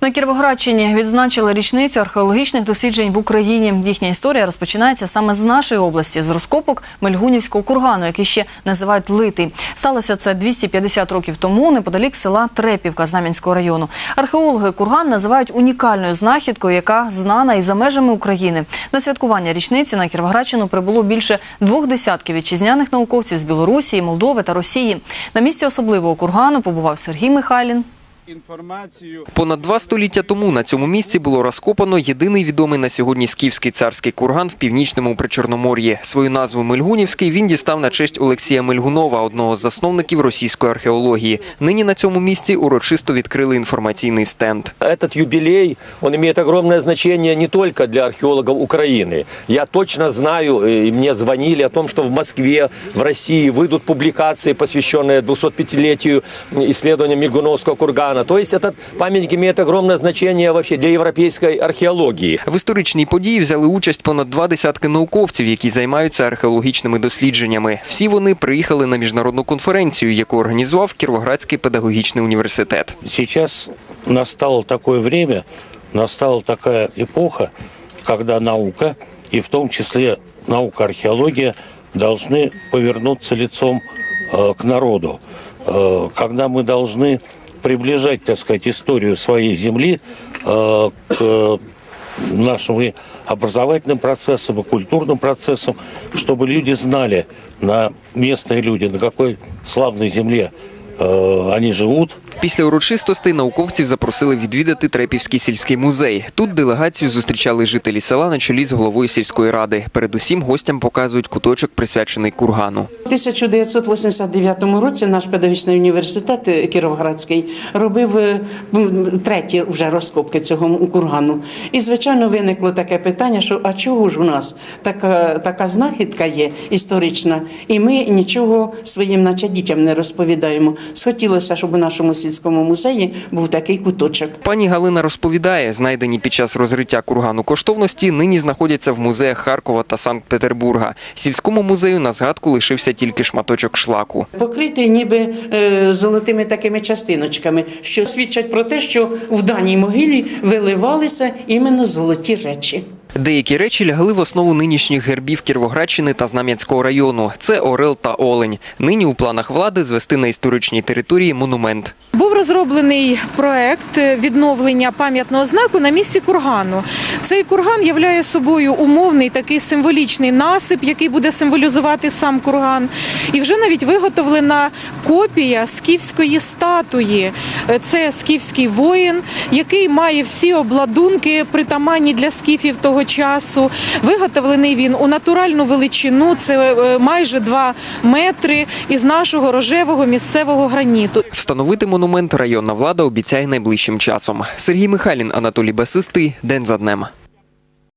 На Кіровоградщині відзначили річницю археологічних досліджень в Україні. Їхня історія розпочинається саме з нашої області, з розкопок Мельгунівського кургану, який ще називають Литий. Сталося це 250 років тому неподалік села Трепівка Знам'янського району. Археологи курган називають унікальною знахідкою, яка знана і за межами України. На святкування річниці на Кіровоградщину прибуло більше двох десятків вітчизняних науковців з Білорусі, Молдови та Росії. На місці особливого кургану побував Сергій Михайлін інформацію. Понад два століття тому на цьому місці було розкопано єдиний відомий на сьогодні скіфський царський курган в північному Причорномор'ї. Свою назву Мельгунівський він дістав на честь Олексія Мельгунова, одного з засновників російської археології. Нині на цьому місці урочисто відкрили інформаційний стенд. Этот юбилей, он имеет огромное значение не только для археологов Украины. Я точно знаю, э, и мне звонили о том, что в Москве, в России выйдут публикации, посвященные 205-летию исследования Мельгуновского кургана. То есть этот памятник имеет огромное значение вообще для европейской археологии. В історичній події взяли участь понад два десятки науковців, які займаються археологічними дослідженнями. Всі вони приїхали на міжнародну конференцію, яку організував Кіровоградський педагогічний університет. Сейчас настало такое время, настала такая эпоха, когда наука, и в том числе наука археология, должны повернуться лицом э, к народу. Э, когда мы должны приближать, так сказать, историю своей земли э, к э, нашим и образовательным процессам, и культурным процессам, чтобы люди знали, на местные люди, на какой славной земле э, они живут, Після урочистостей науковців запросили відвідати Трепівський сільський музей. Тут делегацію зустрічали жителі села на чолі з головою сільської ради. Передусім гостям показують куточок, присвячений кургану. У 1989 році наш педагогічний університет е, Кіровоградський робив е, треті вже розкопки цього кургану. І, звичайно, виникло таке питання, що а чого ж у нас така, така знахідка є історична, і ми нічого своїм наче дітям не розповідаємо. Схотілося, щоб у нашому сільському музеї був такий куточок. Пані Галина розповідає, знайдені під час розриття кургану коштовності нині знаходяться в музеях Харкова та Санкт-Петербурга. Сільському музею на згадку лишився тільки шматочок шлаку. Покритий ніби е, золотими такими частиночками, що свідчать про те, що в даній могилі виливалися іменно золоті речі. Деякі речі лягли в основу нинішніх гербів Кіровоградщини та Знам'янського району. Це Орел та Олень. Нині у планах влади звести на історичній території монумент. Був розроблений проект відновлення пам'ятного знаку на місці кургану. Цей курган являє собою умовний такий символічний насип, який буде символізувати сам курган. І вже навіть виготовлена копія скіфської статуї. Це скіфський воїн, який має всі обладунки, притаманні для скіфів того часу. Виготовлений він у натуральну величину. Це е, майже 2 метри із нашого рожевого місцевого граніту. Встановити монумент районна влада обіцяє найближчим часом. Сергій Михайлін, Анатолій Басистий. День за днем.